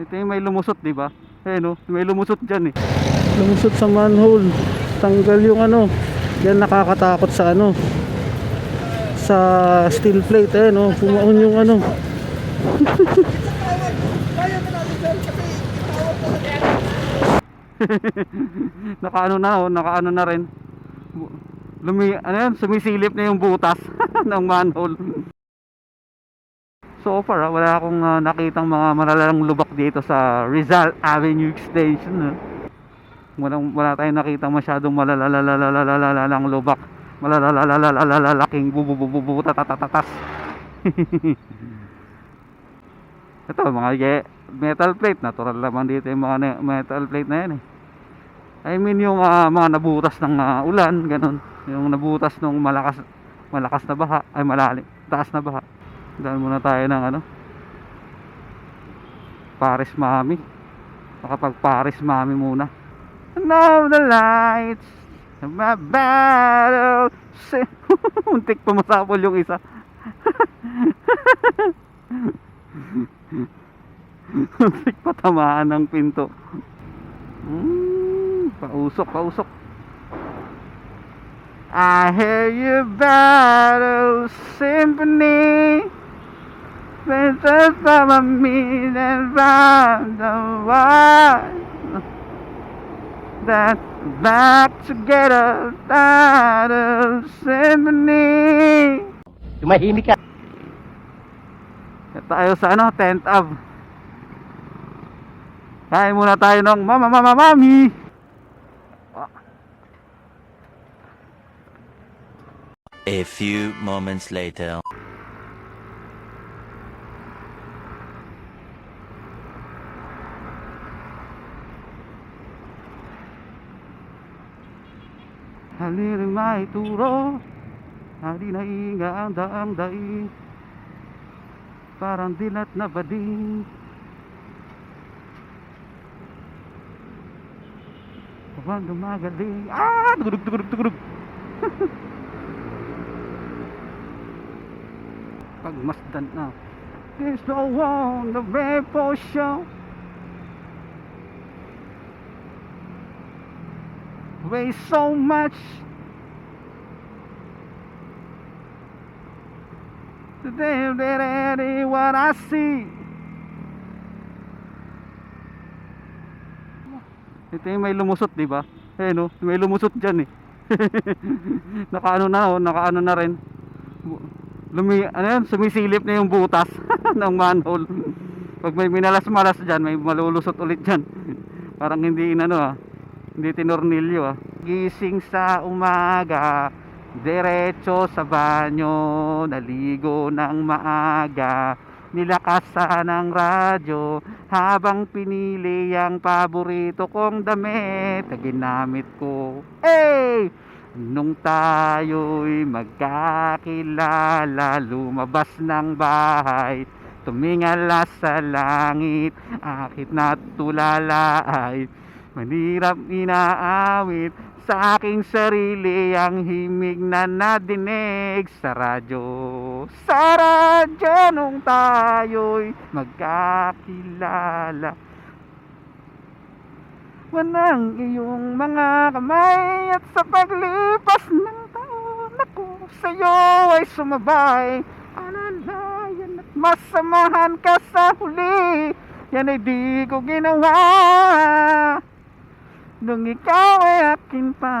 Ito yung may lumusot, di ba? Eh no, may lumusot dyan eh. lumusot sa manhole tanggal yung ano yan nakakatakot sa ano sa steel plate eh no pumaon yung ano nakaano na oh, nakaano na rin. Lumi, ano yan, sumisilip na yung butas ng manhole. So far, ah, wala akong ah, nakitang mga malalang lubak dito sa Rizal Avenue Extension. ah. Wala, wala tayong nakita masyadong malalalalalang lubak. Malalalalaking bububububutatatas. Ito, mga ye- metal plate. Natural naman dito yung mga metal plate na yan eh. I mean yung ah, mga nabutas ng ah, ulan, ganun. Yung nabutas ng malakas malakas na baha, ay malalim, taas na baha. Dahil muna tayo ng ano. Paris Mami. Nakapag Paris Mami muna. Know the lights my battle. Muntik pa masapol yung isa. Muntik pa tamaan ng pinto. Mm, pausok, pausok. I hear your battle symphony. Princess from a million round the world. That back together, battle symphony. Tumahimik ka. At tayo sa ano, 10th Ave. Kain muna tayo ng mama mama mami. A few moments later. Halili may turo Hali na inga ang daang daing Parang dilat na bading Huwag gumagaling Ah! Tugurug, tugurug, tugurug Pagmasdan na. There's no one the Repo Show Way so much Today, today, what I see Ito yung may lumusot, di ba? Eh no, may lumusot dyan eh. nakaano na, oh, nakaano na rin. Lumi, ano yan, sumisilip na yung butas ng manhole. Pag may minalas-malas dyan, may malulusot ulit dyan. Parang hindi inano ah, hindi tinornilyo ah. Gising sa umaga, diretso sa banyo, naligo ng maaga, nilakasan ng radyo, habang pinili ang paborito kong damit na ginamit ko. Hey! Nung tayo'y magkakilala, lumabas ng bahay, tumingala sa langit, akit na tulala ay manirap inaawit sa aking sarili ang himig na nadinig sa radyo. Sa radyo nung tayo'y magkakilala. Wanang iyong mga kamay at sa paglipas ng taon ako sa'yo ay sumabay. Alalayan at masamahan ka sa huli. Yan ay di ko ginawa. Nung ikaw ay akin pa.